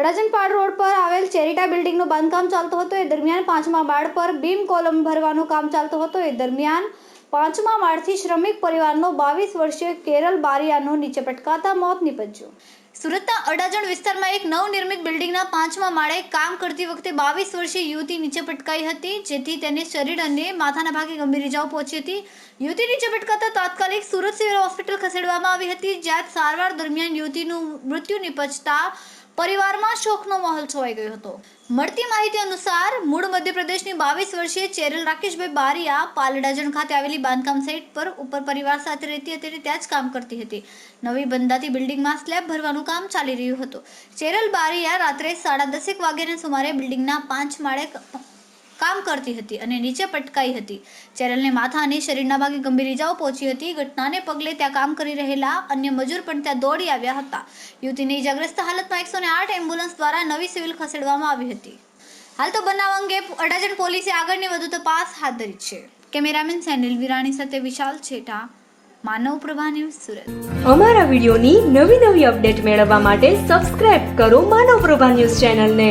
અડાજણપાડ road પર આવેલ ચેરિટા બિલ્ડિંગનું બાંધકામ ચાલતું હતું. એ દરમિયાન પાંચમા માળ પર બીમ કોલમ ભરવાનું કામ ચાલતું હતું. એ દરમિયાન પાંચમા માળથી શ્રમિક પરિવારનો બાવીસ વર્ષીય કેરલ બારિયાનું નીચે પટકાતા મોત નીપજ્યું. સુરતના અડાજણ વિસ્તારમાં એક નવનિર્મિત બિલ્ડિંગના પાંચમા માળે કામ કરતી વખતે બાવીસ વર્ષીય યુવતી નીચે પટકાઈ હતી, જેથી તેને શરીર અને માથાના ભાગે ગંભીર ઇજાઓ પહોંચી હતી. યુવતી નીચે પટકાતા તાત્કાલિક સુરત સિવિલ હોસ્પિટલ ખસેડવામાં આવી હતી, જ્યાં સારવાર દરમિયાન યુવતીનું મૃત્યુ નિપજતા પરિવારમાં શોકનો માહોલ છવાઈ ગયો હતો. મળતી માહિતી અનુસાર, મૂળ મધ્યપ્રદેશની બાવીસ વર્ષીય ચેરલ રાકેશભાઈ બારિયા પાલડાજણ ખાતે આવેલી બાંધકામ સાઇટ પર ઉપર પરિવાર સાથે રહેતી હતી અને ત્યાં જ કામ કરતી હતી. નવી બંધાતી બિલ્ડિંગમાં સ્લેબ ભરવાનું કામ ચાલી રહ્યું હતું. ચેરલ બારિયા રાત્રે સાડા દસેક વાગ્યાના સુમારે બિલ્ડિંગના પાંચ માળે કામ કરતી હતી અને નીચે પટકાઈ હતી. ચેરલને માથા અને શરીરના ભાગે ગંભીર ઇજાઓ પહોંચી હતી. ઘટનાને પગલે ત્યાં કામ કરી રહેલા અન્ય મજૂર પણ ત્યાં દોડી આવ્યા હતા. યુવતીને ઇજાગ્રસ્ત હાલતમાં એકસો આઠ એમ્બ્યુલન્સ દ્વારા નવી સિવિલ ખસેડવામાં આવી હતી. હાલ તો બનાવ અંગે અડાજણ પોલીસે આગળની વધુ તપાસ હાથ ધરી છે. કેમેરામેન સેનિલ વિરાણી સાથે વિશાલ છેટા, માનવ પ્રભા ન્યૂઝ સુરત. અમારા વિડીયોની નવી નવી અપડેટ મેળવવા માટે સબસ્ક્રાઇબ કરો માનવ પ્રભા ન્યૂઝ ચેનલને.